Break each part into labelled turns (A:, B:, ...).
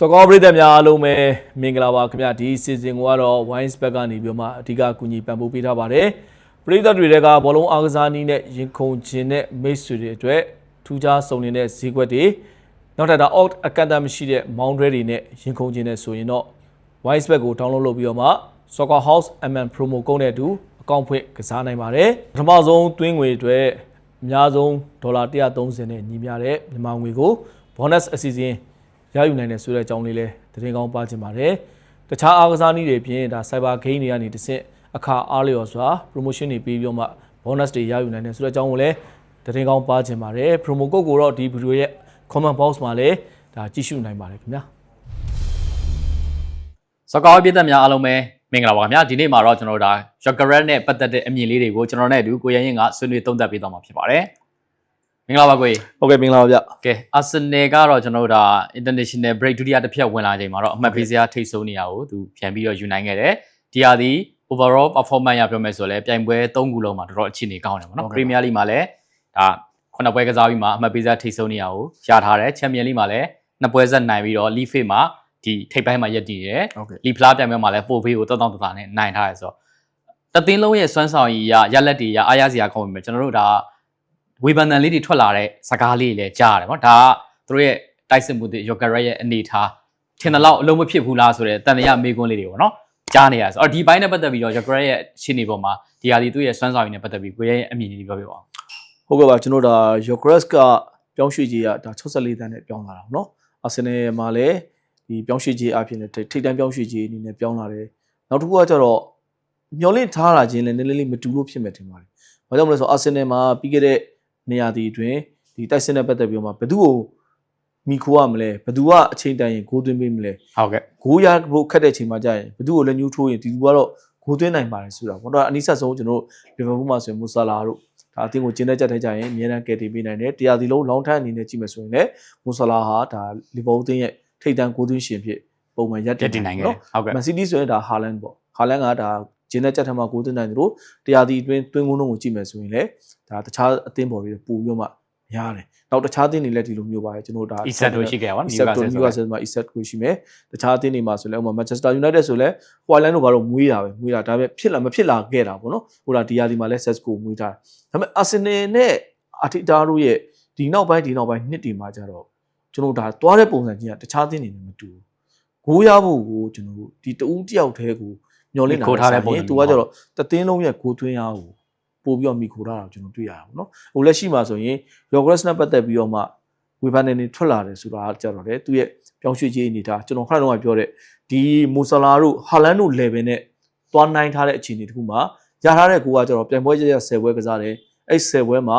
A: တော်ကောပရိသတ်များအားလုံးပဲမင်္ဂလာပါခင်ဗျာဒီစီစဉ်ကိုကတော့ Wines Back ကနေပြီးတော့မှအဓိကကူညီပံ့ပိုးပေးထားပါတယ်ပရိသတ်တွေတွေကဘောလုံးအားကစားနည်းနဲ့ရင်ခုန်ခြင်းနဲ့မိတ်ဆွေတွေအတွက်ထူးခြားစုံနေတဲ့ဈေးကွက်တွေနောက်ထပ်တာ out အကန့်အသတ်မရှိတဲ့မောင်းဒရဲတွေနဲ့ရင်ခုန်ခြင်းနဲ့ဆိုရင်တော့ Wines Back ကို download လုပ်ပြီးတော့မှ Soccer House MN promo ကုန်းနဲ့အတူအကောင့်ဖွင့်ကစားနိုင်ပါတယ်ပထမဆုံးသွင်းငွေအတွက်အများဆုံးဒေါ်လာ130နဲ့ညီမျှတဲ့မြန်မာငွေကို bonus အစီအစဉ် ရယူနိုင်တယ်ဆိုတဲ့အကြောင်းလေးလည်းသတင်းကောင်းပါချင်ပါတယ်တခြားအားကစားနည်းတွေပြင်ဒါ cyber game တွေကနေတစ်ဆင့်အခါအားလျော်စွာ promotion တွေပြီးပြီးတော့မှ bonus တွေရယူနိုင်တယ်ဆိုတဲ့အကြောင်းကိုလည်းသတင်းကောင်းပါချင်ပါတယ် promo code ကိုတော့ဒီ video ရဲ့ comment box မှာလည်းဒါကြည့်ရှုနိုင်ပါတယ်ခင်ဗျာ
B: စကောပြည်သက်များအားလုံးပဲမင်္ဂလာပါခင်ဗျာဒီနေ့မှာတော့ကျွန်တော်တို့ဒါ Jokerat နဲ့ပတ်သက်တဲ့အမြင်လေးတွေကိုကျွန်တော်နဲ့အတူကိုရရင်ကဆွေးနွေးသုံးသပ်ပေးသွားမှာဖြစ်ပါတယ် မင်္ဂလာပါကိုကြီး
A: ဟုတ်ကဲ့မင်္ဂလာပါဗျ
B: ကဲ Arsenal ကတော့ကျွန်တော်တို့ဒါ international break ဒုတိယတစ်ဖြတ်ဝင်လာချိန်မှာတော့အမှတ်ပေးစရာထိတ်ဆုံးနေရကိုသူပြန်ပြီးတော့ယူနိုင်ခဲ့တယ်ဒီဟာဒီ overall performance ရပြောမယ်ဆိုလဲပြိုင်ပွဲ၃ခုလုံးမှာတော်တော်အခြေအနေကောင်းတယ်ပေါ့နော် Premier League မှာလည်းဒါခုနှစ်ပွဲကစားပြီးမှအမှတ်ပေးစရာထိတ်ဆုံးနေရကိုရထားတယ် Champions League မှာလည်းနှစ်ပွဲဆက်နိုင်ပြီးတော့ League Phase မှာဒီထိပ်ပိုင်းမှာရပ်တည်တယ်
A: ဟုတ်ကဲ့
B: လီဖလားပြိုင်ပွဲမှာလည်းပို့ဖေးကိုတောက်တောက်တသားနဲ့နိုင်ထားရဆိုတော့တသင်းလုံးရဲ့စွမ်းဆောင်ရည်ရရလက်တွေရအားရစရာကောင်းပြီမယ်ကျွန်တော်တို့ဒါ ဝေဘန်တန်လေးတွေထွက်လာတဲ့စကားလေးတွေလည်းကြားရတယ်ပေါ့ဒါကသူတို့ရဲ့တိုက်စစ်မှုတွေယောဂရက်ရဲ့အနေထားထင်တယ်လို့အလုံးမဖြစ်ဘူးလားဆိုတဲ့တန်တရားမေးခွန်းလေးတွေပေါ့နော်ကြားနေရဆိုတော့ဒီဘိုင်းနဲ့ပတ်သက်ပြီးတော့ယောဂရက်ရဲ့ရှင်းနေပေါ်မှာဒီဟာဒီသူ့ရဲ့စွမ်းဆောင်ရည်နဲ့ပတ်သက်ပြီးကိုရဲ့အမြင်လေးပြောပြပါဦး
A: ဟုတ်ကဲ့ပါကျွန်တော်ဒါ Yogres ကပြောင်းရွှေ့ကြီးကဒါ64တန်းနဲ့ပြောင်းလာတာပေါ့နော်အာဆင်နယ်မှာလည်းဒီပြောင်းရွှေ့ကြီးအဖြစ်နဲ့ထိပ်တန်းပြောင်းရွှေ့ကြီးအနေနဲ့ပြောင်းလာတယ်နောက်တစ်ခုကကျတော့မျောလင့်ထားတာချင်းလည်းနည်းနည်းလေးမတူလို့ဖြစ်မယ်ထင်ပါတယ်ဘာကြောင့်မလဲဆိုတော့အာဆင်နယ်မှာပြီးခဲ့တဲ့ နေရာဒီအတွင်းဒီတိုက်စစ်နဲ့ပတ်သက်ပြီးတော့မှဘယ်သူ့ကိုမိခိုးရမလဲဘယ်သူကအချိန်တန်ရင်ဂိုးသွင်းပေးမလဲ
B: ဟုတ်ကဲ့
A: ဂိုးရဖို့ခက်တဲ့ချိန်မှာကြာရင်ဘယ်သူ့ကိုလည်းညှိုးထိုးရင်ဒီလူကတော့ဂိုးသွင်းနိုင်ပါတယ်ဆိုတာပေါ့တော့အနည်းဆက်ဆုံးကျွန်တော်တို့လီဗာပူးမှာဆိုရင်မူဆာလာတို့ဒါအသင်းကိုကျင်းတဲ့ကြက်ထဲကြရင်အများအားကယ်တင်ပေးနိုင်တယ်တရားစီလုံးလောင်းထမ်းအနေနဲ့ကြည့်မယ်ဆိုရင်လည်းမူဆာလာဟာဒါလီဗာပူးအသင်းရဲ့ထိပ်တန်းဂိုးသွင်းရှင်ဖြစ်ပုံမှန်ရပ်
B: ပြတ်တင်နိုင်ခဲ့တယ်ဟုတ်ကဲ့
A: မန်စီးတီးဆိုရင်ဒါဟာလန်ပေါ့ဟာလန်ကဒါ ကျင်းတဲ့ကြက်ထဲမှာဂိုးသွင်းနိုင်တယ်လို့တရားစီအတွင်းသွင်းကုန်းလုံးကိုကြည့်မယ်ဆိုရင်လည်းဒါတခြားအသင်းပေါ်တွေပူပြီးတော့မှများတယ်နောက်တခြားအသင်းတွေလည်းဒီလိုမျိုးပါပဲကျွန်တော်တို့ဒါ
B: Isak တို့ရှိခဲ့ပါ
A: Isak တို့ Newcastle မှာ Isak ကိုရှိမယ်တခြားအသင်းတွေမှာဆိုလဲဥပမာ Manchester United ဆိုလဲ Haaland တို့ဘာလို့မွေးတာပဲမွေးတာဒါပေမဲ့ဖြစ်လာမဖြစ်လာခဲ့တာပေါ့နော်ဟိုဒါဒီယာဒီမှာလဲ Sesko မွေးတာဒါပေမဲ့ Arsenal နဲ့ Arteta တို့ရဲ့ဒီနောက်ပိုင်းဒီနောက်ပိုင်းနှစ်တွေမှာကျတော့ကျွန်တော်ဒါသွားတဲ့ပုံစံချင်းကတခြားအသင်းတွေနဲ့မတူဘူးဂိုးရဖို့ကိုကျွန်တော်ဒီတဦးတယောက်တည်းကို မျောလင့်တာ
B: ခိုးထားတဲ့ပုံစံ
A: သူကကျတော့တသင်းလုံးရဲ့ဂိုးသွင်းအားကိုပို့ပြီးတော့မိခိုးထားတာကိုကျွန်တော်တွေ့ရတာပေါ့နော်ဟိုလက်ရှိမှာဆိုရင် Yogres နဲ့ပတ်သက်ပြီးတော့မှဝေဖန်နေနေထွက်လာတယ်ဆိုတာကြတော့လေသူရဲ့ပြောင်းရွှေ့ခြင်းအနေထားကျွန်တော်ခဏတုန်းကပြောတဲ့ဒီမူဆလာတို့ဟာလန်တို့ level နဲ့သွားနိုင်ထားတဲ့အခြေအနေတခုမှာရထားတဲ့ကိုကကျတော့ပြန်ပွဲရရ10ပွဲကစားတယ်အဲ့10ပွဲမှာ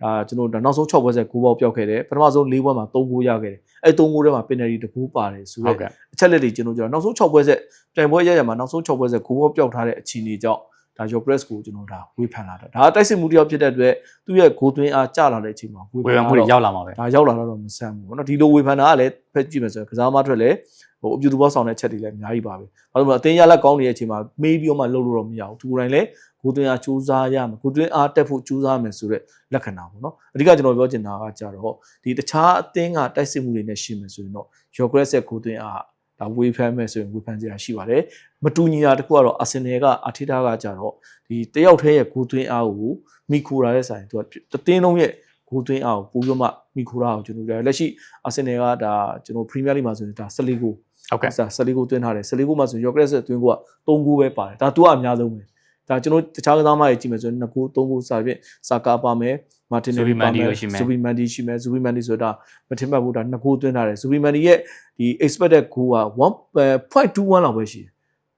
A: ဒါကျွန်တော်တို့နောက်ဆုံး6ပွဲဆက်9ပေါက်ပျောက်ခဲ့တယ်ပထမဆုံး4ပွဲမှာ3ဂိုးရခဲ့တယ် အဲ့3ဂိုးထဲမှာ penalty တကူပါတယ်ဆို
B: ဟု
A: တော့
B: တ်ကဲ့
A: အချက်လက်တွေကျွန်တော်ကျွန်တော်နောက်ဆုံး6ပွဲဆက်ပြန်ပွဲရရမှာနောက်ဆုံး6ပွဲဆက်9ပေါက်ပျောက်ထားတဲ့အခြေအနေကြောင့် ဒါ your press ကိုကျွန်တော်ဒါဝေဖန်လာတာဒါတိုက်စစ်မှုတယောက်ဖြစ်တဲ့အတွက်သူ့ရဲ့ဂိုးသွင်းအားကျလာတဲ့အချိန်မှာဝေ
B: ဝေ
A: ဖ
B: ဖ
A: န်
B: န်မှုတွေရောက်လာမှာပဲ
A: ဒါရောက်လာတော့မဆန်းဘူးเนาะဒီလိုဝေဖန်တာကလည်းဖက်ကြည့်မယ်ဆိုရင်ကစားမထွက်လဲဟိုအပြူတူဘောဆောင်တဲ့ချက်တွေလည်းအများကြီးပါပဲ။ဘာလို့လဲအတင်းရလက်ကောင်းနေတဲ့အချိန်မှာမေးပြီးတော့မှလှုပ်လို့တော့မရဘူး။သူကိုယ်တိုင်လည်းကိုသွင်းအားစူးစမ်းရမယ်။ကိုသွင်းအားတက်ဖို့စူးစမ်းမယ်ဆိုတဲ့လက္ခဏာပေါ့နော်။အဓိကကျွန်တော်ပြောချင်တာကကြတော့ဒီတခြားအသင်းကတိုက်စစ်မှုတွေနဲ့ရှင်းမယ်ဆိုရင်တော့ your grass ရဲ့ကိုသွင်းအား ဒါဝေဖန်မယ်ဆိုရင်ဝေဖန်စရာရှိပါတယ်။မတူညီတာတစ်ခုကတော့အာဆင်နယ်ကအထီတာကကြတော့ဒီတယောက်တည်းရဲ့ကိုသွင်းအားကိုမိခိုရာတဲ့ဆိုင်သူကတတင်းလုံးရဲ့ဂိုးသွင်းအောင်ပို့ပြီးမှမိခိုရာအောင်ကျွန်တော်တို့လက်ရှိအာဆင်နယ်ကဒါကျွန်တော်ပရီးမီးယားလိမှာဆိုရင်ဒါ14ဂိုး
B: ဟုတ်ကဲ့
A: ဆာ14ဂိုးသွင်းထားတယ်14ဂိုးမှဆိုရင် Yogres သွင်းကိုက3ဂိုးပဲပါတယ်ဒါသူကအများဆုံးပဲဒါကျွန်တော်တခြားကစားမတွေကြည့်မယ်ဆိုရင်2ဂိုး3ဂိုးစာဖြင့်စာကာပါမယ် မာတင်နယ်ပါမယ်ဇူဘီမန်ဒီရှိမယ်ဇူဘီမန်ဒီဆိုတာမထင်မှတ်ဘူးဒါ2ဂိုးသွင်းထားတယ်ဇူဘီမန်ဒီရဲ့ဒီ expected goal က1.21လောက်ပဲရှိတယ်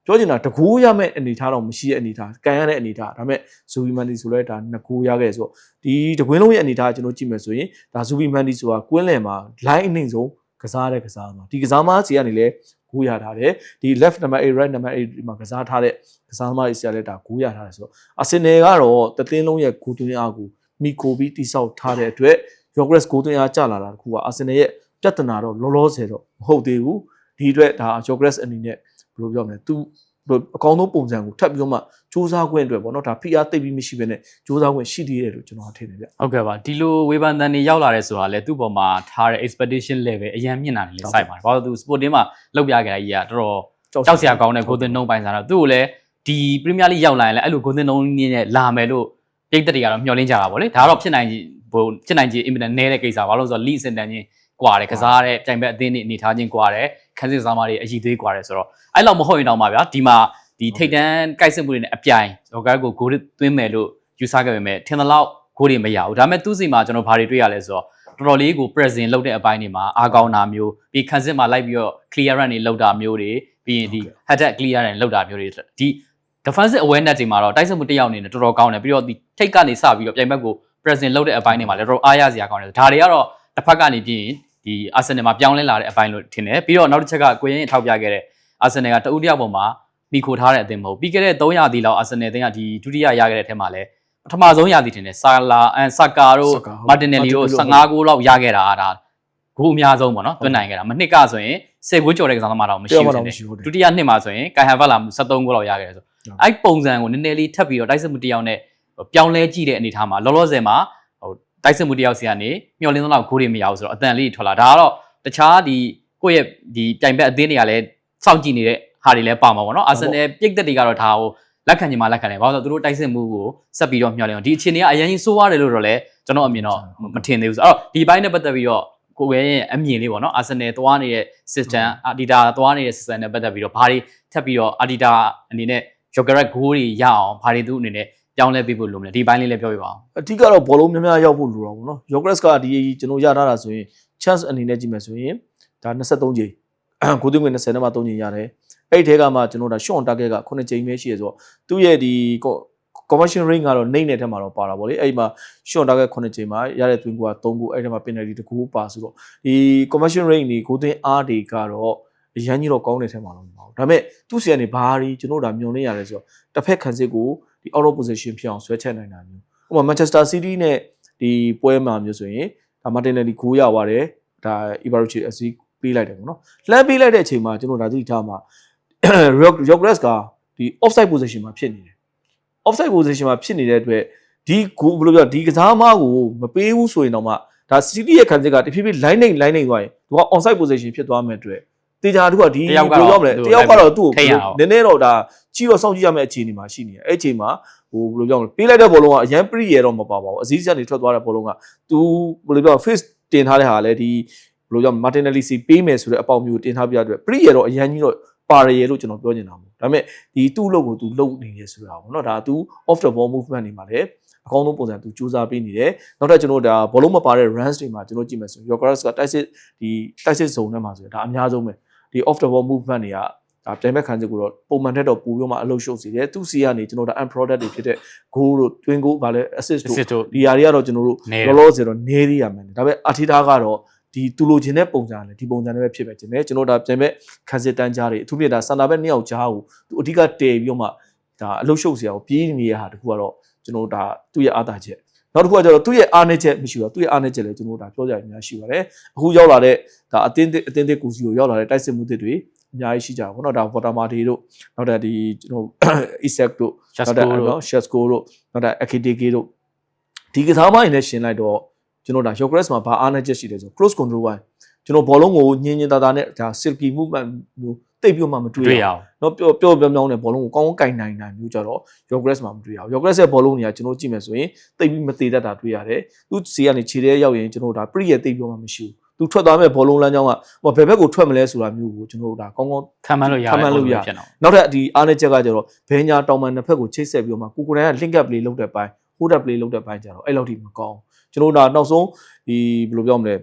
A: ပြောချင်တာတကူရမယ့်အနေထားတော့မရှိတဲ့အနေထားကန်ရတဲ့အနေထားဒါပေမဲ့ဇူဘီမန်ဒီဆိုလဲဒါ2ဂိုးရခဲ့ဆိုတော့ဒီတကွင်းလုံးရဲ့အနေထားကျွန်တော်ကြည့်မယ်ဆိုရင်ဒါဇူဘီမန်ဒီဆိုတာကွင်းလယ်မှာ line အနှိမ့်ဆုံးကစားတဲ့ကစားမှာဒီကစားမစီကနေလဲဂိုးရထားတယ်ဒီ left number 8 right number 8ဒီမှာကစားထားတဲ့ကစားသမားတွေစီကလည်းဒါဂိုးရထားတယ်ဆိုတော့အာဆင်နယ်ကတော့တသင်းလုံးရဲ့ဂိုးသွင်းအားကို မိကိုပြီးတိဆောက်ထားတဲ့အတွက် Yogres ဂိုးသွင်းအားကျလာတာတခုကအာဆင်နယ်ရဲ့ပြဿနာတော့လောလောဆယ်တော့မဟုတ်သေးဘူးဒီအတွက်ဒါ Yogres အနေနဲ့ဘယ်လိုပြောမလဲသူအကောင်းဆုံးပုံစံကိုထပ်ပြီးတော့မှစူးစမ်းခွင့်အတွက်ပေါ့နော်ဒါဖိအားသိပ်ပြီးမရှိဘဲနဲ့စူးစမ်းခွင့်ရှိသေးတယ်လို့ကျွန်တော်ထင်တယ်ဗျ
B: ဟုတ်ကဲ့ပါဒီလိုဝေဖန်တန်တွေရောက်လာတဲ့ဆိုတာလဲသူ့ပေါ်မှာထားတဲ့ expectation level အရင်မြင့်တာနေလဲစိုက်ပါတယ်ဘာလို့သူ sport team မှာလောက်ပြခဲ့တာကြီးကတော်တော်ကြောက်စရာကောင်းတဲ့ golden no ပိုင်းစားတော့သူ့ကိုလည်းဒီ premier league ရောက်လာရင်လည်းအဲ့လို golden no နဲ့လာမယ်လို့ ပြိတ်သက်တွေကတော့မျှော်လင့်ကြတာပေါ့လေဒါတော့ဖြစ်နိုင်ဟိုဖြစ်နိုင်ကြီး impact နဲတဲ့ကိစ္စဘာလို့လဲဆိုတော့ league စင်တန်ချင်းကွာတယ်ကစားတဲ့ပြိုင်ဘက်အသင်းတွေအနေထားချင်းကွာတယ်ခန်းစစ်စားမတွေအည်သေးကွာတယ်ဆိုတော့အဲ့လောက်မဟုတ်ရင်တောင်ပါဗျာဒီမှာဒီထိတ်တန်းကိုက်စစ်မှုတွေနဲ့အပြိုင်ဇော်ကာကိုဂိုးသွင်းမယ်လို့ယူဆခဲ့ပေမဲ့ထင်သလောက်ဂိုးတွေမရဘူးဒါပေမဲ့သူ့စီမှာကျွန်တော်ဘာတွေတွေ့ရလဲဆိုတော့တော်တော်လေးကို present လုပ်တဲ့အပိုင်းတွေမှာအားကောင်းတာမျိုးပြီးခန်းစစ်မှာလိုက်ပြီးတော့ clear run တွေလုပ်တာမျိုးတွေပြီးရင်ဒီ head up clear run လုပ်တာမျိုးတွေဒီ defensive awareness တွေမှာတော့တိုက်စစ်မှုတစ်ယောက်အနေနဲ့တော်တော်ကောင်းတယ်ပြီးတော့ဒီထိတ်ကနေစပြီးတော့ပြိုင်ဘက်ကို present လုပ်တဲ့အပိုင်းတွေမှာလည်းတော်တော်အားရစရာကောင်းတယ်ဒါတွေကတော့တစ်ဖက်ကနေပြီးရင်ဒီ Arsenal မှာပြောင်းလဲလာတဲ့အပိုင်းလို့ထင်တယ်ပြီးတော့နောက်တစ်ချက်ကကိုရင်ထောက်ပြခဲ့တဲ့ Arsenal ကတဦးတစ်ယောက်ပေါ်မှာမိခိုထားတဲ့အသင်းမဟုတ်ပြီးခဲ့တဲ့300ရာသီလောက် Arsenal အသင်းကဒီဒုတိယရခဲ့တဲ့အထက်မှာလည်းပထမဆုံးရာသီတင်တယ်ဆာလာအန်ဆာကာတို့
A: Saka ဟုတ်
B: မာတင်နယ်လီတို့15ဂိုးလောက်ရခဲ့တာဒါဂိုးအများဆုံးပေါ့နော်တွန်းနိုင်ခဲ့တာမနှစ်ကဆိုရင်10ဂိုးကျော်တဲ့ကစားသမားတော့မရှိ
A: တရားမှ
B: ဘူး
A: တော့
B: တဲ့
A: မရှိဘူးတဲ့
B: ဒုတိယနှစ်မှာဆိုရင်ကိုင်ဟန်ဗတ်လာ73ဂိုးလောက်ရခဲ့တယ်ဆို
A: ဟုတ်
B: အဲ့ပုံစံကိုနည်းနည်းလေးထပ်ပြီးတော့တိုက်စစ်မှုတစ်ယောက်နဲ့ပြောင်းလဲကြည့်တဲ့အနေအထားမှာလောလောဆယ်မှာဟိုတိုက်စစ်မှုတစ်ယောက်စီကနေမျောလင်းသလောက်ဂိုးတွေမရဘူးဆိုတော့အတန်လေးထွက်လာဒါကတော့တခြားဒီကိုယ့်ရဲ့ဒီပြိုင်ဘက်အသင်းတွေကလည်းစောင့်ကြည့်နေတဲ့ဟာတွေလည်းပါမှာပေါ့နော်အာဆင်နယ်ပြိတ်သက်တွေကတော့ဒါကိုလက်ခံချင်မှလက်ခံတယ်ဘာလို့လဲဆိုတော့သူတို့တိုက်စစ်မှုကိုဆက်ပြီးတော့မျှော်လင့်အောင်ဒီအခြေအနေကအရင်ကြီးစိုးရတယ်လို့တော့လည်းကျွန်တော်အမြင်တော့မထင်သေးဘူးဆိုတော့အဲ့တော့ဒီဘိုင်းနဲ့ပတ်သက်ပြီးတော့ကိုယ်ရဲ့အမြင်လေးပေါ့နော်အာဆင်နယ်သွားနေတဲ့ system အာဒီတာသွားနေတဲ့ system နဲ့ပတ်သက်ပြီးတော့ဘာတွေထပ်ပြီးတော့အာဒီတာအနေနဲ့ Jokerat ဂိုးတွေရအောင်ဘာတွေသူအနေနဲ့ပြောင်းလဲပေးဖို့လိုမလဲဒီဘိုင်းလေးလည်းပြောပြပါအောင်
A: အဓိကတော့ဘောလုံးများများရောက်ဖို့လိုတော့ဗောနော် Yogres ကဒီကျွန်တော်ရထားတာဆိုရင် chance အနေနဲ့ကြည့်မယ်ဆိုရင်ဒါ23ချိန်ကိုသွင်းဝင်20နဲ့မှ3ချိန်ရတယ်အဲ့ဒီထဲကမှကျွန်တော်ဒါ short target က9ချိန်ပဲရှိရဆိုတော့သူ့ရဲ့ဒီ commercial range ကတော့နှိမ့်တဲ့ထက်မှာတော့ပါတာဗောလေအဲ့ဒီမှာ short target 9ချိန်မှာရတဲ့သွင်းကိုက3ခုအဲ့ဒီမှာ penalty တစ်ခုပါဆိုတော့ဒီ commercial range ဒီကိုသွင်းအားတွေကတော့ အရန်ကြီးတော့ကောင်းတဲ့ထက်မှာတော့မပါဘူးဒါပေမဲ့သူ့ဆီကနေဘာတွေကျွန်တော်ဒါမျှော်လင့်ရတယ်ဆိုတော့တစ်ဖက်ခံစစ်ကိုဒီ out of position ဖြစ်အောင်ဆွဲချက်နိုင်တာမျိုးဥပမာ Manchester City နဲ့ဒီပွဲမှာမျိုးဆိုရင်ဒါ Martinelli ဂိုးရသွားတယ်ဒါ Ibarrucci အစီပေးလိုက်တယ်ပေါ့နော်လှမ်းပေးလိုက်တဲ့အချိန်မှာကျွန်တော်ဒါသတိထားမှာ Yogres ကဒီ offside position မှာဖြစ်နေတယ် offside position မှာဖြစ်နေတဲ့အတွက်ဒီဂိုးဘယ်လိုပြောဒီကစားသမားကိုမပေးဘူးဆိုရင်တော့မှဒါ City ရဲ့ခံစစ်ကတဖြည်းဖြည်း line နိုင် line နိုင်သွားရင်သူက onside position ဖြစ်သွားမယ်အတွက် တေချာသူကဒီ
B: တယောက်ကတော့
A: ဘယ်လိုပြောမလဲတယောက်ကတော့သူ့
B: ထိ
A: ကို
B: န်းရအောင်
A: နည်းနည်းတော့ဒါကြီးတော့စောင့်ကြည့်ရမယ့်အခြေအနေမှာရှိနေတယ်အဲ့အချိန်မှာဟိုဘယ်လိုပြောမလဲပေးလိုက်တဲ့ဘောလုံးကအရန် pre ရတော့မပါပါဘူးအစည်းစက်နေထွက်သွားတဲ့ဘောလုံးကသူဘယ်လိုပြော face တင်ထားတဲ့ဟာလည်းဒီဘယ်လိုပြော Martinelli စီပေးမယ်ဆိုတဲ့အပေါက်မျိုးတင်ထားပြရတဲ့ pre ရတော့အရန်ကြီးတော့ပါရရလို့ကျွန်တော်ပြောနေတာမဟုတ်ဒါပေမဲ့ဒီသူ့အလုပ်ကိုသူလုပ်နေရဆိုတာပေါ့နော်ဒါသူ off the ball movement တွေမှာလည်းအကောင်းဆုံးပုံစံသူစူးစမ်းပေးနေတယ်နောက်ထပ်ကျွန်တော်ဒါဘောလုံးမပါတဲ့ runs တွေမှာကျွန်တော်ကြည့်မယ်ဆိုရင် Yokeres ကတိုက်စစ်ဒီတိုက်စစ် zone ထဲမှာဆိုရင်ဒါအများဆုံးပဲ ဒီ off the ball movement တွေကဒါပြိုင်ဘက်ခံစစ်ကိုတော့ပုံမှန်ထက်တော့ပိုပြီးမှအလုပ်ရှုပ်စေတယ်သူစီကနေကျွန်တော်တို့ unproduct တွေဖြစ်တဲ့ goal တို့ twin goal ဗာလဲ assist တို့
B: စစ်တို့
A: ဒီဟာတွေကတော့ကျွန်တော်တို့
B: နေတယ်
A: လောလောဆယ်တော့နေသေးရမယ်ဒါပေမဲ့အထီတာကတော့ဒီသူလိုချင်တဲ့ပုံစံနဲ့ဒီပုံစံနဲ့ပဲဖြစ်ပဲခြင်းနဲ့ကျွန်တော်ဒါပြန်မဲ့ခံစစ်တန်းကြားတွေအထူးဖြင့်ဒါစန္ဒာဘက်နှစ်ယောက်ကြားကိုသူအဓိကတည်ပြီးတော့မှဒါအလုရှုပ်စရာကိုပြေးနေတဲ့ဟာတခုကတော့ကျွန်တော်ဒါသူ့ရဲ့အားသာချက် နောက်တစ်ခုကကျတော့သူ့ရဲ့အားနည်းချက်မရှိဘူးသူ့ရဲ့အားနည်းချက်လည်းကျွန်တော်ဒါပြောကြရအများရှိပါတယ်အခုရောက်လာတဲ့ဒါအတင်းအတင်းကူစီကိုရောက်လာတဲ့တိုက်စစ်မှုတွေအများကြီးရှိကြပါဘောနော်ဒါ water marty တို့နောက်တဲ့ဒီကျွန်တော် isaac တို့
B: Shasko
A: နောက်တဲ့
B: တို့
A: နော် Shasko တို့နောက်တဲ့ Akiteke တို့ဒီကစားမရင်နဲ့ရှင်းလိုက်တော့ကျွန်တော်ဒါ Yogres မှာဘာအားနည်းချက်ရှိတယ်ဆို close control ပိုင်းကျွန်တော်ဘောလုံးကိုညင်ညင်တာတာနဲ့ဒါ silky movement မျိုး တိတ်ပြီးမှမတွေ့
B: တွေ့
A: ရ
B: ရ
A: အောင်
B: အောင်
A: နော်ပျော့ပျော့ပြောင်းပြောင်းနဲ့ဘောလုံးကိုကောင်းကောင်းကင်နိုင်နိုင်မျိုးကြတော့ Yogres မှာမတွေ့ရအောင် Yogres ရဲ့ဘောလုံးတွေကကျွန်တော်ကြည့်မယ်ဆိုရင်တိတ်ပြီးမသေးတတ်တာတွေ့ရတယ်သူစီကနေခြေထဲရောက်ရင်ကျွန်တော်ဒါ pre ရဲ့တိတ်ပြောမှမရှိဘူးသူထွက်သွားမဲ့ဘောလုံးလမ်းကြောင်းကဟိုဘယ်ဘက်ကိုထွက်မလဲဆိုတာမျိုးကိုကျွန်တော်တို့ဒါကောင်းကောင်း
B: ခံမှန်းလို့ရတယ်
A: ခံမှန်းလို့ရ
B: ဖြစ်တော့
A: နောက်ထပ်ဒီအားနည်းချက်ကကျတော့ဘဲညာတောင်ပန်တစ်ဖက်ကိုချိတ်ဆက်ပြီးတော့မှကိုကိုရန်က link up play လုပ်တဲ့ပိုင်း hold up play လုပ်တဲ့ပိုင်းကျတော့အဲ့လောက်ထိမကောင်းကျွန်တော်တို့ဒါနောက်ဆုံးဒီဘယ်လိုပြောမလဲ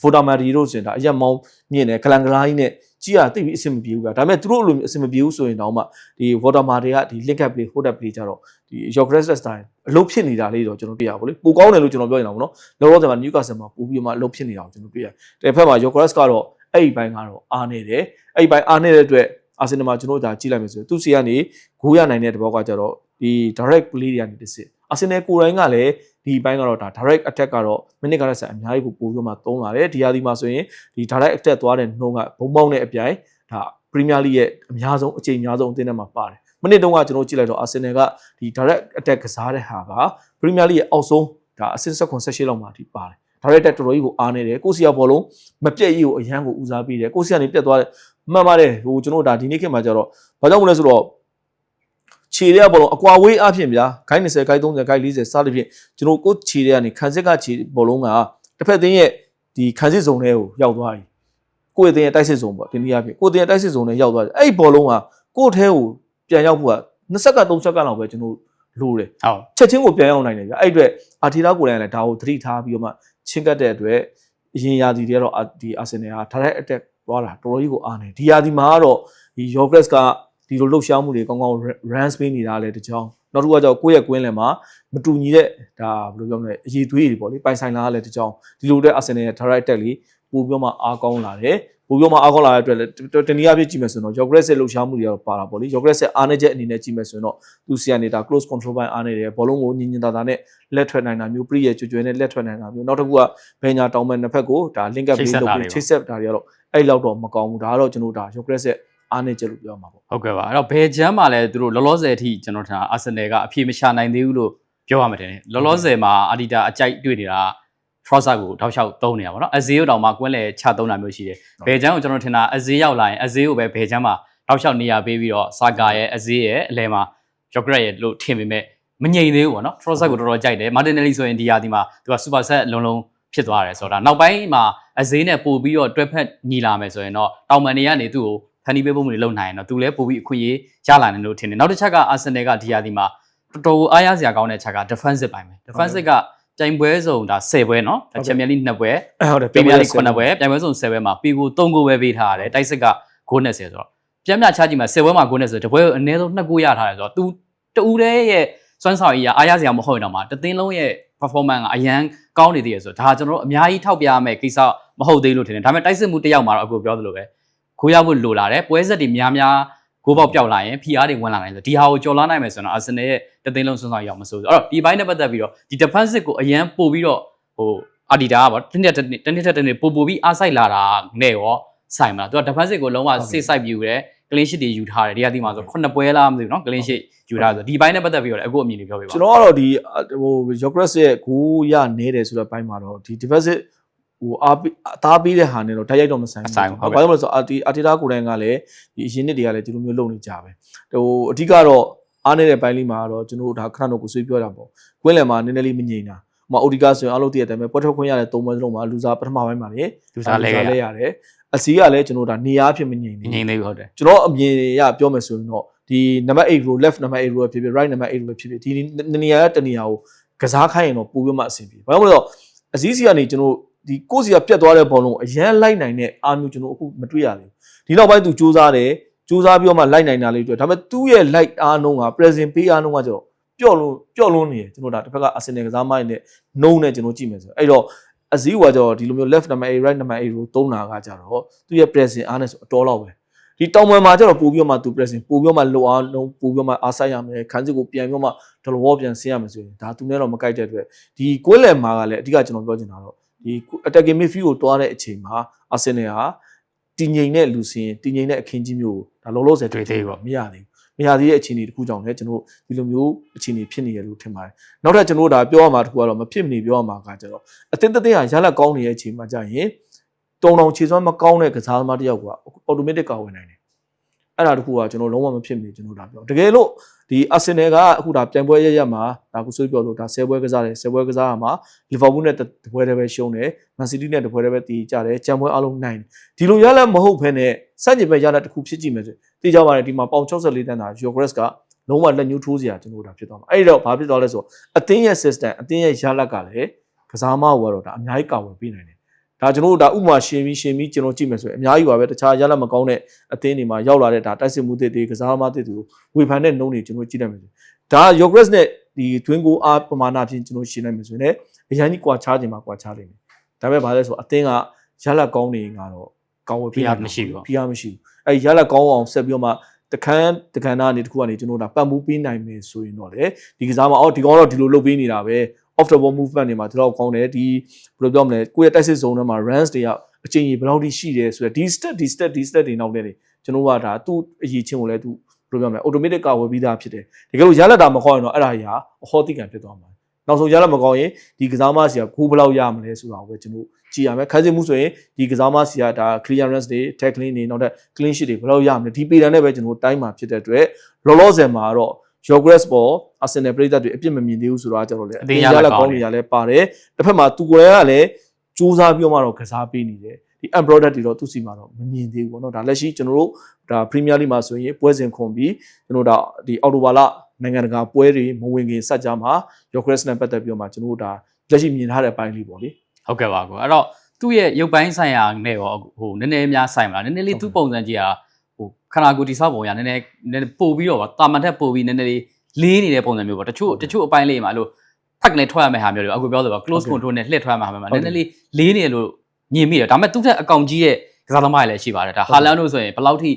A: voter mari တို့စင်ဒါအရက်မောင်းမြင်တယ်ကလန်ကလာကြီးနဲ့ ကြီးရတိတ်ပြီးအဆင်မပြေဘူးဗျာဒါပေမဲ့သူတို့အလိုမျိုးအဆင်မပြေဘူးဆိုရင်တော့မှဒီ voter mari ကဒီ link up play hold up play ကျတော့ဒီ your grass style အလုပ်ဖြစ်နေတာလေးတော့ကျွန်တော်တွေ့ရပါဘူးလေပိုကောင်းတယ်လို့ကျွန်တော်ပြောနေတာပေါ့နော်လောလောဆယ်မှာ Newcastle မှာပိုပြီးမှအလုပ်ဖြစ်နေတာကိုကျွန်တော်တွေ့ရတယ်တစ်ဖက်မှာ your grass ကတော့အဲ့ဒီဘိုင်းကတော့အားနေတယ်အဲ့ဒီဘိုင်းအားနေတဲ့အတွက်အာဆင်နယ်မှာကျွန်တော်တို့ဒါကြည့်လိုက်မယ်ဆိုရင်သူစီကနေဂိုးရနိုင်တဲ့တဘောကကြတော့ဒီ direct play တွေကနေတစ်စစ် အာဆင်နယ်ကိုယ်တိုင်ကလည်းဒီဘိုင်းကတော့ဒါ direct attack ကတော့မိနစ်ကလည်းဆက်အများကြီးကိုပို့ပြီးမှသုံးလာတယ်ဒီဟာဒီမှာဆိုရင်ဒီ direct attack သွားတဲ့နှုံးကဘုံပေါင်းတဲ့အပြိုင်ဒါ Premier League ရဲ့အများဆုံးအချိန်အများဆုံးအသင်းထဲမှာပါတယ်မနစ်တုန်းကကျွန်တော်ကြည့်လိုက်တော့ Arsenal ကဒီ direct attack ကစားတဲ့ဟာက Premier League ရဲ့အောက်ဆုံးဒါအဆင့်16 18လောက်မှာဒီပါတယ် direct attack တော်တော်ကြီးကိုအားနေတယ်ကိုစီယာဘောလုံးမပြတ်ကြီးကိုအရန်ကိုဦးစားပေးတယ်ကိုစီယာနေပြတ်သွားတယ်မှန်ပါတယ်ဟိုကျွန်တော်ဒါဒီနေ့ခေတ်မှာကျတော့ဘာကြောင့်မလဲဆိုတော့ ခြေတွေကဘောလုံးအကွာဝေးအဖြစ်ဗျာခိုင်း20ခိုင်း30ခိုင်း40စသဖြင့်ကျွန်တော်ကိုခြေတွေကနေခန်းစစ်ကခြေဘောလုံးကတစ်ဖက်သင်းရဲ့ဒီခန်းစစ်ဇုံတွေကိုရောက်သွားပြီကိုယ့်ရဲ့တင်းရဲ့တိုက်စစ်ဇုံပေါ့ဒီနေ့အဖြစ်ကိုယ့်တင်းရဲ့တိုက်စစ်ဇုံတွေရောက်သွားတယ်အဲ့ဒီဘောလုံးကကိုယ့်ထဲကိုပြန်ရောက်ဖို့က20စက္ကန့်30စက္ကန့်လောက်ပဲကျွန်တော်လိုတယ်
B: ဟုတ်
A: ချက်ချင်းကိုပြန်ရောက်နိုင်တယ်ဗျအဲ့အတွက်အာတီတာကိုယ်တိုင်လည်းဒါကိုသတိထားပြီးတော့မှချင်းကတ်တဲ့အတွက်အရင်ရာသီတွေကတော့အာဒီအာဆင်နယ်ဟာ direct attack သွားတာတော်တော်ကြီးကိုအားနေဒီရာသီမှာကတော့ဒီ Yogres က ဒီလိုလှုပ်ရှားမှုတွေကောင်းကောင်း runs ပေးနေတာလည်းတကြောင်နောက်တစ်ခုကကြောင့်ကိုယ့်ရဲ့ကွင်းလယ်မှာမတူညီတဲ့ဒါဘယ်လိုပြောမလဲအရေးသွေးတွေပေါ့လေပိုင်ဆိုင်လာလည်းတကြောင်ဒီလိုတဲ့အာဆင်နယ်ရဲ့ direct attack လေးပို့ပြီးတော့မှအားကောင်းလာတယ်ပို့ပြီးတော့မှအားကောင်းလာတဲ့အတွက်လည်းတနည်းအားဖြင့်ကြည့်မယ်ဆိုရင်တော့ Yogres ရဲ့လှုပ်ရှားမှုတွေကတော့ပါတာပေါ့လေ Yogres ရဲ့အားနည်းချက်အနေနဲ့ကြည့်မယ်ဆိုရင်တော့သူစီကနေဒါ close control ပိုင်းအားနေတယ်ဘောလုံးကိုညင်ညင်သာသာနဲ့လက်ထွက်နိုင်တာမျိုး pre ရဲ့ကြွကြွနဲ့လက်ထွက်နိုင်တာမျိုးနောက်တစ်ခုကဘယ်ညာတောင်းမဲ့နှစ်ဖက်ကိုဒါ link up လေးလုပ်ပြီးချိတ်ဆက်တာတွေကတော့အဲ့လောက်တော့မကောင်းဘူးဒါကတော့ကျွန်တော်ဒါ Yogres ရဲ့ အားနေချက်လို့ပြောမှာပေါ့
B: ဟုတ်ကဲ့ပါအဲ့တော့ဘယ်ချမ်းမှာလဲသူတို့လောလောဆယ်အထိကျွန်တော်ထင်တာအာဆင်နယ်ကအပြေမရှာနိုင်သေးဘူးလို့ပြောရမှာတယ်လောလောဆယ်မှာအာဒီတာအကြိုက်တွေ့နေတာ Trossard ကိုတောက်လျှောက်သုံးနေတာပေါ့နော်အဇေးကိုတောင်မှကွင်းလေချသုံးတာမျိုးရှိတယ်ဘယ်ချမ်းကိုကျွန်တော်ထင်တာအဇေးရောက်လာရင်အဇေးကိုပဲဘယ်ချမ်းမှာတောက်လျှောက်နေရာပေးပြီးတော့စာကာရဲ့အဇေးရဲ့အလဲမှာ Jogret ရဲ့လို့ထင်ပေမဲ့မငြိမ်သေးဘူးပေါ့နော် Trossard ကိုတော်တော်ကြိုက်တယ် Martinelli ဆိုရင်ဒီရာဒီမှာသူက super set လုံးလုံးဖြစ်သွားတယ်ဆိုတော့နောက်ပိုင်းမှာအဇေးနဲ့ပို့ပြီးတော့တွဲဖက်ညီလာမယ်ဆိုရင်တော့တောင်မန်တွေကနေသူ့ကို ဖန်တီးပေးဖို့မှုတွေလုပ်နိုင်ရင်တော့သူလည်းပို့ပြီးအခွင့်အရေးရလာတယ်လို့ထင်တယ်နောက်တစ်ချက်က Arsenal ကဒီရာဒီမှာတော်တော်အားရစရာကောင်းတဲ့ချက်က defensive ပိုင်းပဲ defensive ကတိုင်ပွဲစုံဒါ10ပွဲเนาะ Champions League 2ပွဲ
A: ဟုတ်တယ်
B: ပရီးမီးယားလိ9ပွဲပြိုင်ပွဲစုံ10ပွဲမှာပီကို3ဂိုးပဲပေးထားရတယ်တိုက်စစ်ကဂိုး90ဆိုတော့ပြန်မြချကြည့်မှာ10ပွဲမှာဂိုး90ဆိုတပွဲကိုအနည်းဆုံး2ဂိုးရထားတယ်ဆိုတော့ तू တူတည်းရဲ့စွမ်းဆောင်ရည်အားရစရာမဟုတ်ရင်တော့မှတသင်းလုံးရဲ့ performance ကအရန်ကောင်းနေသေးရဆိုတော့ဒါကျွန်တော်တို့အများကြီးထောက်ပြရမယ့်ကိစ္စမဟုတ်သေးလို့ထင်တယ်ဒါပေမဲ့တိုက်စစ်မှုတစ်ယောက်မှာတော့အခုပြောသလိုပဲ ခိုးရဖို့လိုလာတယ်ပွဲဆက်တွေများများဂိုးပေါက်ပြောက်လာရင် PR တွေဝင်လာနိုင်ဆိုဒီဟာကိုကြော်လာနိုင်မယ်ဆိုတော့ Arsenal ရဲ့တသင်းလုံးစွမ်းဆောင်ရည်အောင်မဆိုးဘူးအဲ့တော့ဒီဘိုင်းနဲ့ပတ်သက်ပြီးတော့ဒီ defensive ကိုအရန်ပို့ပြီးတော့ဟိုအာဒီတာကပေါ့တနေ့တစ်နေ့တနေ့တစ်နေ့ပို့ပို့ပြီးအားဆိုင်လာတာနဲ့ရောဆိုင်မလားသူက defensive ကိုလုံးဝစိတ်ဆိုင်ပြီးယူတယ် clean sheet တွေယူထားတယ်ဒီကတိမှာဆို9ပွဲလားမသိဘူးเนาะ clean sheet ယူထားဆိုဒီဘိုင်းနဲ့ပတ်သက်ပြီးတော့လည်းအခုအမြင်တွေပြောပြပါ
A: ကျွန်တော်ကတော့ဒီဟို Yogres ရဲ့ဂိုးရနေတယ်ဆိုတဲ့ဘိုင်းမှာတော့ဒီ defensive ဟိုအားပေးအသားပေးတဲ့ဟာနဲ့တော့တိုက်ရိုက်တော့မဆိုင်ဘူးဘာလို့လဲဆိုတော့အာတီအာတီတာကိုယ်တိုင်ကလည်းဒီအရင်နှစ်တွေကလည်းဒီလိုမျိုးလုပ်နေကြပဲဟိုအဓိကတော့အားနေတဲ့ဘိုင်းလေးမှာတော့ကျွန်တော်တို့ဒါခဏတော့ကိုဆွေးပြောတာပေါ့ကွင်းလယ်မှာနည်းနည်းလေးမငြိမ်တာဟိုမှာအိုဒီကာဆိုရင်အားလုံးတည့်ရတယ်ပဲပွဲထုတ်ခွင့်ရတဲ့သုံးပွဲစလုံးမှာလူစားပထမပိုင်းမှာလေ
B: လူစားလဲရ
A: လဲရတယ်အစီကလည်းကျွန်တော်တို့ဒါနေရာအဖြစ်မငြိမ်ဘူး
B: ငြိမ်သေးဘူးဟုတ်တယ်
A: ကျွန်တော်အမြင်ရပြောမယ်ဆိုရင်တော့ဒီနံပါတ်8 row left နံပါတ်8 row ဖြစ်ဖြစ် right နံပါတ်8 row ဖြစ်ဖြစ်ဒီနေရာတနေရာကိုကစားခိုင်းရင်တော့ပိုပြီးမှအဆင်ပြေ။ဘာလို့လဲဆိုတော့အစည်းစီကနေကျွန်တော် ဒီကိုယ်စီကပြတ်သွားတဲ့ဘောလုံးကိုအရန်လိုက်နိုင်တဲ့အားမျိုးကျွန်တော်အခုမတွေ့ရသေးဘူး။ဒီနောက်ပိုင်းသူစူးစမ်းတယ်စူးစမ်းပြီးတော့မှလိုက်နိုင်တာလေးတွေ့။ဒါပေမဲ့သူ့ရဲ့ light အားနှုံးက present ပေးအားနှုံးကကျတော့ပျော့လို့ပျော့လို့နေတယ်ကျွန်တော်ဒါတစ်ဖက်က Arsenal ကစားမိုင်းနဲ့နှုံးနဲ့ကျွန်တော်ကြည့်မယ်ဆိုအဲ့တော့အစည်းကကျတော့ဒီလိုမျိုး left နံပါတ်8 right နံပါတ်8 row သုံးတာကကြတော့သူ့ရဲ့ present အားနဲ့ဆိုအတော်လောက်ပဲ။ဒီတောင်ပံမှာကျတော့ပို့ပြီးတော့မှသူ pressing ပို့ပြီးတော့မှလိုအားလုံးပို့ပြီးတော့မှအားဆိုင်ရမယ်ခန်းစစ်ကိုပြန်ပြီးတော့မှဒလဝပြန်ဆင်းရမယ်ဆိုရင်ဒါသူနဲ့တော့မကိုက်တဲ့အတွက်ဒီကွင်းလယ်မှာကလည်းအဓိကကျွန်တော်ပြောချင်တာတော့ ဒီ attacking midfield ကိုတွားတဲ့အချိန်မှာ Arsenal ဟာတည်ငြိမ်တဲ့လူစင်းတည်ငြိမ်တဲ့အခင်းကြီးမျိုးကိုဒါလောလောဆယ်မရသေးဘူးမရသေးတဲ့အခြေအနေတစ်ခုကြောင့်လည်းကျွန်တော်ဒီလိုမျိုးအခြေအနေဖြစ်နေရလို့ထင်ပါတယ်နောက်ထပ်ကျွန်တော်ဒါပြောရမှာတစ်ခုကတော့မဖြစ်မနေပြောရမှာကကျတော့အသင်းတစ်သင်းဟာရလက်ကောင်းနေတဲ့အချိန်မှာကြာရင်တုံတောင်ခြေစွမ်းမကောင်းတဲ့ကစားသမားတစ်ယောက်က automatic ကာဝင်နိုင်တယ်အဲ့ဒါတခုကကျွန်တော်လုံးဝမဖြစ်မနေကျွန်တော်ဒါပြောတကယ်လို့ ဒီ Arsenal ကအခုဒါပြိုင်ပွဲရရမှာဒါကိုဆွေးပြောလို့ဒါ10ပွဲကစားတယ်10ပွဲကစားရမှာ Liverpool နဲ့တပွဲတည်းပဲရှုံးတယ် Man City နဲ့တပွဲတည်းပဲတီးကြတယ်ကြံပွဲအလုံးနိုင်တယ်ဒီလိုရလက်မဟုတ်ဘဲနဲ့စန့်ကျင်ဘက်ရလက်တစ်ခုဖြစ်ကြည့်မယ်ဆိုတီးကြပါတယ်ဒီမှာပေါင်64တန်းသာ Yogres ကလုံးဝလက်ညှိုးထိုးစရာကျွန်တော်တို့ဒါဖြစ်သွားမှာအဲ့တော့ဘာဖြစ်သွားလဲဆိုတော့အသင်းရဲ့ system အသင်းရဲ့ရလက်ကလည်းကစားမဟုတ်တော့ဒါအများကြီးကာဝယ်ပေးနိုင်တယ် ဒါကျွန်တော်တို့ဒါဥမာရှင်းပြီးရှင်းပြီးကျွန်တော်ကြည့်မယ်ဆိုရင်အများကြီးပါပဲတခြားရလက်မကောင်းတဲ့အသင်းတွေမှာရောက်လာတဲ့ဒါတိုက်စစ်မှုတွေတွေကစားမတွေတွေဝေဖန်တဲ့နှုံးတွေကျွန်တော်ကြည့်နိုင်မယ်ဆိုဒါ Yogres နဲ့ဒီ twin goal အားပမာဏဖြင့်ကျွန်တော်ရှင်းနိုင်မယ်ဆိုရင်လည်းအရင်ကြီးကွာခြားခြင်းမှာကွာခြားလိမ့်မယ်ဒါပေမဲ့ဘာလဲဆိုတော့အသင်းကရလက်ကောင်းနေရင်ကတော့ကောင်းဝယ်ပေးနိုင်ဖိအားမရှိဘူးအဲ့ရလက်ကောင်းအောင်ဆက်ပြီးတော့မှတခန်းတခန်းသားအနေတစ်ခုကနေကျွန်တော်တို့ဒါပတ်မှုပေးနိုင်မယ်ဆိုရင်တော့လေဒီကစားမှာအော်ဒီကောင်တော့ဒီလိုလုပ်ပေးနေတာပဲ off the ball movement တွေမှာဒီတော့ကောင်းတယ်ဒီဘယ်လိုပြောမလဲကိုယ့်ရဲ့တိုက်စစ်ဇုံထဲမှာ runs တွေကအချိန်ကြီးဘယ်လောက်ထိရှိတယ်ဆိုတော့ဒီ step ဒီ step ဒီ step တွေနောက်တဲ့တွေကျွန်တော်ကဒါသူ့အရေးချင်းကိုလည်းသူဘယ်လိုပြောမလဲ automatic ကာဝယ်ပြီးသားဖြစ်တယ်တကယ်လို့ရလက်တာမခေါ်ရင်တော့အဲ့ဒါကြီးဟာအဟောတိကန်ဖြစ်သွားမှာနောက်ဆုံးရလက်မကောင်းရင်ဒီကစားမစီကကိုဘယ်လောက်ရမလဲဆိုတာကိုပဲကျွန်တော်ကြည့်ရမယ်ခန်းစစ်မှုဆိုရင်ဒီကစားမစီကဒါ clearance တွေ tackling တွေနောက်ထပ် clean sheet တွေဘယ်လောက်ရမလဲဒီပေတံနဲ့ပဲကျွန်တော်တိုင်းမှာဖြစ်တဲ့အတွက်လောလောဆယ်မှာတော့ Yogres ပေါ် Arsenal ပြည်သက်တွေအပြစ်မမြင်သေးဘူးဆိုတော့ကျွန်တော်လည်း
B: အသေးရလက်ကောင်းနေ
A: ရလဲပါတယ်တစ်ဖက်မှာသူကိုယ်တိုင်ကလည်းစူးစမ်းပြီးတော့မှတော့ကစားပေးနေတယ်ဒီ embroidered တွေတော့သူ့စီမှာတော့မမြင်သေးဘူးပေါ့နော်ဒါလက်ရှိကျွန်တော်တို့ဒါ Premier League မှာဆိုရင်ပွဲစဉ်ခွန်ပြီးကျွန်တော်တို့ဒါဒီအော်တိုဘာလနိုင်ငံတကာပွဲတွေမဝင်ခင်စက်ကြမှာ Yogres နဲ့ပတ်သက်ပြီးတော့မှကျွန်တော်တို့ဒါလက်ရှိမြင်ထားတဲ့အပိုင်းလေးပေါ့လေ
B: ဟုတ်ကဲ့ပါကိုအဲ့တော့သူ့ရဲ့ရုပ်ပိုင်းဆိုင်ရာနဲ့ရောဟိုနည်းနည်းများဆိုင်မလားနည်းနည်းလေးသူ့ပုံစံကြီးอ่ะ ဟိုခန္ဓာကိုယ်တိဆောက်ပုံရနည်းနည်းနည်းနည်းပို့ပြီးတော့တာမန်ထက်ပို့ပြီးနည်းနည်းလေးလေးနေတဲ့ပုံစံမျိုးပေါ့တချို့တချို့အပိုင်းလေးမှာအဲ့လိုဖက်ကလေးထွက်ရမယ့်ဟာမျိုးတွေအခုပြောလို့ပါ close control နဲ့လှည့်ထွက်ရမှာမှာနည်းနည်းလေးလေးနေလို့မြင်မိတယ်ဒါပေမဲ့သူ့ထက်အကောင်ကြီးရဲ့ကစားသမားတွေလည်းရှိပါတယ်ဒါဟာလန်တို့ဆိုရင်ဘယ်လောက်ထိ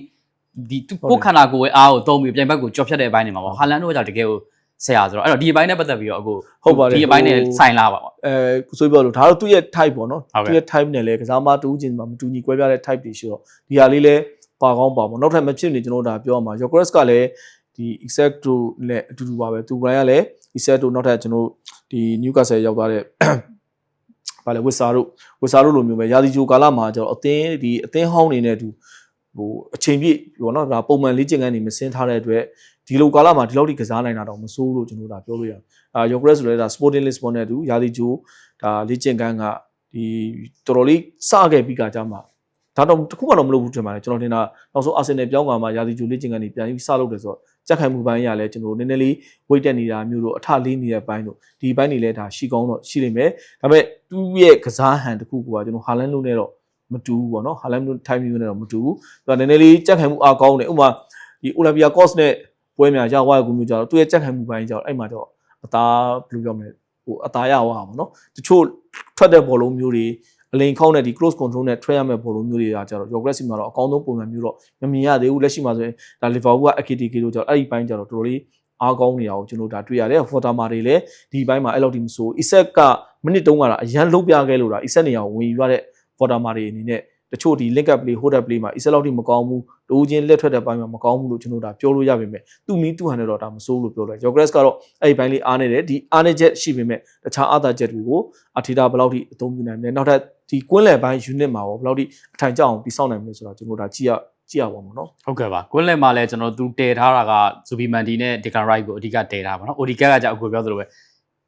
B: ဒီသူကိုခန္ဓာကိုယ်ရဲ့အားကိုသုံးပြီးပြိုင်ဘက်ကိုကြော်ဖြတ်တဲ့အပိုင်းတွေမှာပေါ့ဟာလန်တို့ကကြောင့်တကယ်ကိုဆရာဆိုတော့အဲ့တော့ဒီအပိုင်းနဲ့ပတ်သက်ပြီးတော့အခု
A: ဟုတ်ပါတယ်
B: ဒီအပိုင်းနဲ့ဆိုင်လာပါပေါ့
A: အဲဆိုပြောလို့ဒါတော့သူ့ရဲ့ type ပေါ့နော်
B: ဟုတ်ကဲ့
A: သူ့ရဲ့ type နဲ့လည်းကစားမတူးချင်းမှာမတူညီကွဲပြားတဲ့ type တွေရှိတော့ဒီဟာလေးလည်း ပါကောင်းပါပေါ့နောက်ထပ်မဖြစ်နေကျွန်တော်တို့ဒါပြောရမှာ Yogres ကလည်းဒီ exact တို့နဲ့အတူတူပါပဲသူ Brian ကလည်း exact တို့နောက်ထပ်ကျွန်တော်တို့ဒီ Newcastle ရောက်သွားတဲ့ဘာလဲဝစ်စာတို့ဝစ်စာတို့လိုမျိုးပဲရာသီဂျိုကာလမှာကျတော့အသင်းဒီအသင်းဟောင်းနေနဲ့အတူဟိုအချိန်ပြည့်ပေါ့နော်ဒါပုံမှန်လေ့ကျင့်ခန်းနေမစင်းထားတဲ့အတွက်ဒီလိုကာလမှာဒီလောက်ထိကစားနိုင်တာတော့မစိုးလို့ကျွန်တော်တို့ဒါပြောလို့ရတယ်အာ Yogres ဆိုလဲဒါ Sporting Lisbon နဲ့အတူရာသီဂျိုဒါလေ့ကျင့်ခန်းကဒီတော်တော်လေးစခဲ့ပြီးကကြမှာ ဒါတော့တစ်ခုမှတော့မလုပ်ဘူးထင်ပါတယ်ကျွန်တော်ထင်တာနောက်ဆုံးအာဆင်နယ်ပြောင်းကမှာရာသီဂျိုလေ့ကျင့်ခန်းတွေပြန်ပြီးစလုပ်တယ်ဆိုတော့ကြက်ခိုင်မှုပိုင်းရလဲကျွန်တော်တို့နည်းနည်းလေးဝိတ်တက်နေတာမျိုးတို့အထလေးနေတဲ့ပိုင်းတို့ဒီပိုင်းတွေလည်းဒါရှိကောင်းတော့ရှိနေမယ်ဒါပေမဲ့သူ့ရဲ့ကစားဟန်တစ်ခုကကျွန်တော်ဟာလန်လို့နဲ့တော့မတူဘူးပေါ့နော်ဟာလန်လို့ time မျိုးနဲ့တော့မတူဘူးသူကနည်းနည်းလေးကြက်ခိုင်မှုအားကောင်းတယ်ဥပမာဒီအိုလံပီယာကော့စ်နဲ့ပွဲများရဝါရကူမျိုးကြတော့သူ့ရဲ့ကြက်ခိုင်မှုပိုင်းကြတော့အဲ့မှာတော့အသားဘယ်လိုပြောမလဲဟိုအသားရဝါပါနော်တချို့ထွက်တဲ့ဘောလုံးမျိုးတွေ အလိန်ခေါင်းနဲ့ဒီ close control နဲ့ထွက်ရမယ့်ဘောလုံးမျိုးတွေကကြတော့ Yogres မှာတော့အကောင်းဆုံးပုံစံမျိုးတော့မမြင်ရသေးဘူးလက်ရှိမှာဆိုရင်ဒါ Liverpool က AKTK တို့ကြတော့အဲ့ဒီပိုင်းကြတော့တော်တော်လေးအားကောင်းနေတာကိုကျွန်တော်ဒါတွေ့ရတယ်ဖော်တာမာတွေလည်းဒီဘိုင်းမှာအဲ့လောက်ထိမဆိုး Isaac ကမိနစ်တုံးကတော့အရန်လုံးပြခဲ့လို့ဒါ Isaac နေရာကိုဝင်ယူရတဲ့ဖော်တာမာတွေအနေနဲ့တချို့ဒီ link up play hold up play မှာ Isaac လောက်ထိမကောင်းဘူးတိုးချင်းလက်ထွက်တဲ့ဘိုင်းမှာမကောင်းဘူးလို့ကျွန်တော်ဒါပြောလို့ရပါမယ်သူမီသူဟန်နဲ့တော့ဒါမဆိုးလို့ပြောလိုက် Yogres ကတော့အဲ့ဒီဘိုင်းလေးအားနေတယ်ဒီအားနေချက်ရှိပေမဲ့တခြားအားသာချက်တွေကိုအထီတာဘယ်လောက်ထိအသုံးပြုနိုင်လဲနောက်ထပ် ဒီကွင်းလယ်ဘိုင်း unit မှာရောဘယ်လောက်ထိအထိုင်ကျအောင်တိစောက်နိုင်မလဲဆိုတော့ကျွန်တော်ဒါကြည့်ရကြည့်ရပါမှာနော်
B: ဟုတ်ကဲ့ပါကွန်းလက်မှာလည်းကျွန်တော်တို့တည်ထားတာကဇူဘီမန်ဒီနဲ့ဒီကန်ရိုက်ကိုအဓိကတည်ထားပါတော့အိုဒီကက်ကကြောက်အခုပြောသလိုပဲ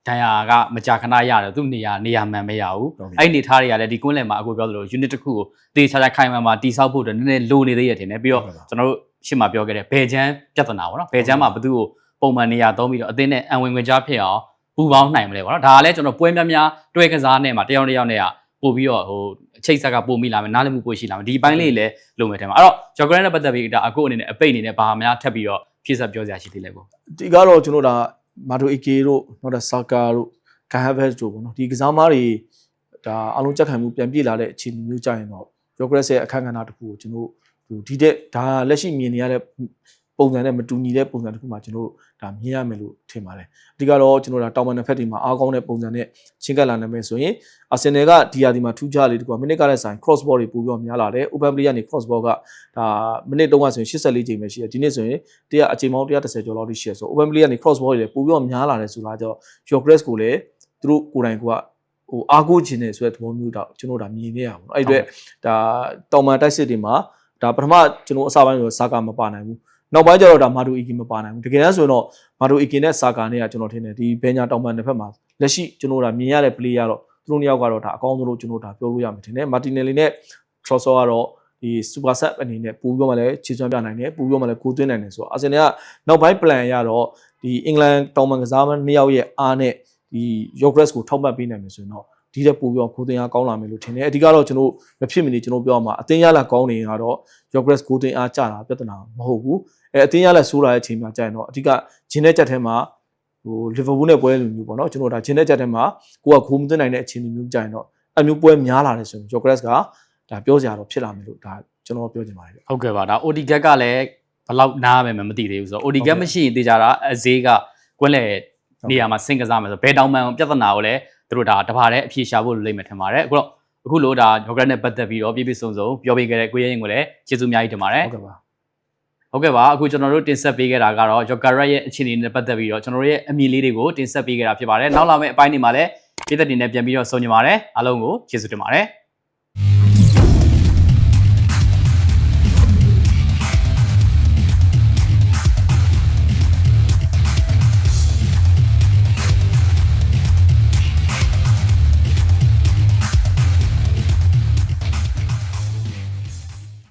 B: ဒန်ယာကမကြာခဏရတယ်သူ့နေရာနေရာမှန်မရဘူး
A: ဟုတ်ပြီ
B: အဲ့ဒီနေထားတွေကလည်းဒီကွန်းလက်မှာအခုပြောသလို unit တစ်ခုကိုတေချာချာခိုင်မှန်မှာတိဆောက်ဖို့အတွက်နည်းနည်းလိုနေသေးရထင်တယ်ပြီးတော့
A: ဟုတ်ကဲ့ပါ
B: ကျွန်တော်တို့ရှေ့မှာပြောခဲ့တဲ့ဘယ်ချမ်းပြဿနာပေါ့နော်ဘယ်ချမ်းမှာဘသူ့ကိုပုံမှန်နေရာသုံးပြီးတော့အသင်းနဲ့အံဝင်ဝင်ကြားဖြစ်အောင်ပူပေါင်းနိုင်မလဲပေါ့နော်ဒါကလည်းကျွန်တော်ပွဲများများတွဲကစားနဲ့မှာတယောက်တစ်ယောက်နဲ့က ပို့ပြီးတော့ဟိုအချိတ်ဆက်ကပို့မိလာမယ်နားလည်မှုပို့ရှိလာမယ်ဒီဘိုင်းလေးလည်းလုံမယ်ထဲမှာအဲ့တော့ဂျော်ဂရန်နဲ့ပတ်သက်ပြီးဒါအခုအနေနဲ့အပိတ်အနေနဲ့ဘာမှများထပ်ပြီးတော့ဖြည့်ဆက်ပြောစရာရှိသေးလဲကို
A: ဒီကတော့ကျွန်တော်ဒါမာတိုအေကေတို့နောက်တော့ဆာကာတို့ဂန်ဟဘက်တို့ပေါ့နော်ဒီကစားမားတွေဒါအလုံးကြက်ခံမှုပြန်ပြေးလာတဲ့အခြေအနေမျိုးကြရင်တော့ Yogres ရဲ့အခန်းကဏ္ဍတစ်ခုကိုကျွန်တော်တို့ဒီတဲ့ဒါလက်ရှိမြင်နေရတဲ့ ပုံစံနဲ့မတူညီတဲ့ပုံစံတစ်ခုမှကျွန်တော်တို့ဒါမြင်ရမယ်လို့ထင်ပါတယ်အဓိကတော့ကျွန်တော်ဒါတောင်ပန်တစ်ဖက်တွေမှာအားကောင်းတဲ့ပုံစံနဲ့ချင်းကပ်လာနိုင်မယ်ဆိုရင်အာဆင်နယ်ကဒီယာဒီမှာထူးခြားလေးတကွာမိနစ်ကလည်းဆိုင် cross ball တွေပို့ပြီးတော့များလာတယ် open play ကနေ cross ball ကဒါမိနစ်တုန်းကဆိုရင်84ချိန်ပဲရှိတယ်ဒီနေ့ဆိုရင်တရားအချိန်ပေါင်း130ကျော်လောက်ထိရှိရဆို open play ကနေ cross ball တွေလည်းပို့ပြီးတော့များလာတယ်ဆိုတာကြောင့် Yogres ကိုလည်းသူတို့ကိုယ်တိုင်ကဟိုအားကိုးခြင်းနဲ့ဆိုတဲ့သဘောမျိုးတော့ကျွန်တော်ဒါမြင်နေရပါဘူးအဲ့ဒီအတွက်ဒါတောင်ပန်တိုက်စစ်တွေမှာဒါပထမကျွန်တော်အစပိုင်းဆိုစာကာမပါနိုင်ဘူး နောက်ပိုင်းကျတော့ဒါမာဒူအီကီမပါနိုင်ဘူးတကယ်တမ်းဆိုရင်တော့မာဒူအီကီနဲ့စာကာနဲ့ကကျွန်တော်ထင်တယ်ဒီဘယ်ညာတောင်ပန်တစ်ဖက်မှာလက်ရှိကျွန်တော်ဒါမြင်ရတဲ့ play ကတော့သူတို့နှစ်ယောက်ကတော့ဒါအကောင်းဆုံးလို့ကျွန်တော်ဒါပြောလို့ရမှာထင်တယ်မာတီနယ်လီနဲ့ Trossard ကတော့ဒီ super set အနေနဲ့ပူပြီးတော့မှလည်းခြေစွမ်းပြနိုင်တယ်ပူပြီးတော့မှလည်းကိုးသွင်းနိုင်တယ်ဆိုတော့အာဆင်နယ်ကနောက်ပိုင်း plan ရတော့ဒီအင်္ဂလန်တောင်ပန်ကစားမနှစ်ယောက်ရဲ့အားနဲ့ဒီ Yogres ကိုထောက်ပံ့ပေးနိုင်မယ်ဆိုရင်တော့ ဒီတဲ့ပို့ပြီးတော့ကိုးသွင်းအားကောင်းလာမယ်လို့ထင်တယ်အဓိကတော့ကျွန်တော်မဖြစ်မနေကျွန်တော်ပြောရမှာအသင်းရလာကောင်းနေရင်ကတော့ Yogres ကိုးသွင်းအားကျတာပြဿနာမဟုတ်ဘူးအဲအသင်းရလာဆိုးလာတဲ့အချိန်မှာကြာရင်တော့အဓိကဂျင်းတဲ့ချက်ထဲမှာဟို Liverpool နဲ့ပွဲလူမျိုးပေါ့နော်ကျွန်တော်ဒါဂျင်းတဲ့ချက်ထဲမှာကိုကဂိုးမသွင်းနိုင်တဲ့အခြေအနေမျိုးကြာရင်တော့အမျိုးပွဲများလာတယ်ဆိုရင် Yogres ကဒါပြောစရာတော့ဖြစ်လာမယ်လို့ဒါကျွန်တော်ပြောချင်ပါတယ်ဗျ
B: ဟုတ်ကဲ့ပါဒါ OD gap ကလည်းဘယ်လောက်နားမယ်မသိသေးဘူးဆိုတော့ OD gap မရှိရင်တေချာတာအဈေးကကွန်းလက်နေရာမှာဆင့်ကစားမယ်ဆိုဘယ်တောင်မှန်ပြဿနာကိုလည်း သူတို့ဒါတပါတဲ့အဖြေရှာဖို့လိမ့်မယ်ထင်ပါတယ်အခုတော့အခုလို့ဒါ Yogurt နဲ့ပတ်သက်ပြီးတော့ပြည့်ပြည့်စုံစုံပြောပေးခဲ့တဲ့ကိုရဲရင်ကိုလည်းကျေးဇူးအများကြီးတင်ပါတယ်
A: ဟုတ်ကဲ့ပါ
B: ဟုတ်ကဲ့ပါအခုကျွန်တော်တို့တင်ဆက်ပေးခဲ့တာကတော့ Jokarat ရဲ့အခြေအနေနဲ့ပတ်သက်ပြီးတော့ကျွန်တော်တို့ရဲ့အမြင်လေးတွေကိုတင်ဆက်ပေးခဲ့တာဖြစ်ပါတယ်နောက်လာမယ့်အပိုင်းတွေမှာလည်းပြည်သက်တွေနဲ့ပြန်ပြီးတော့ဆုံညင်ပါတယ်အားလုံးကိုကျေးဇူးတင်ပါတယ်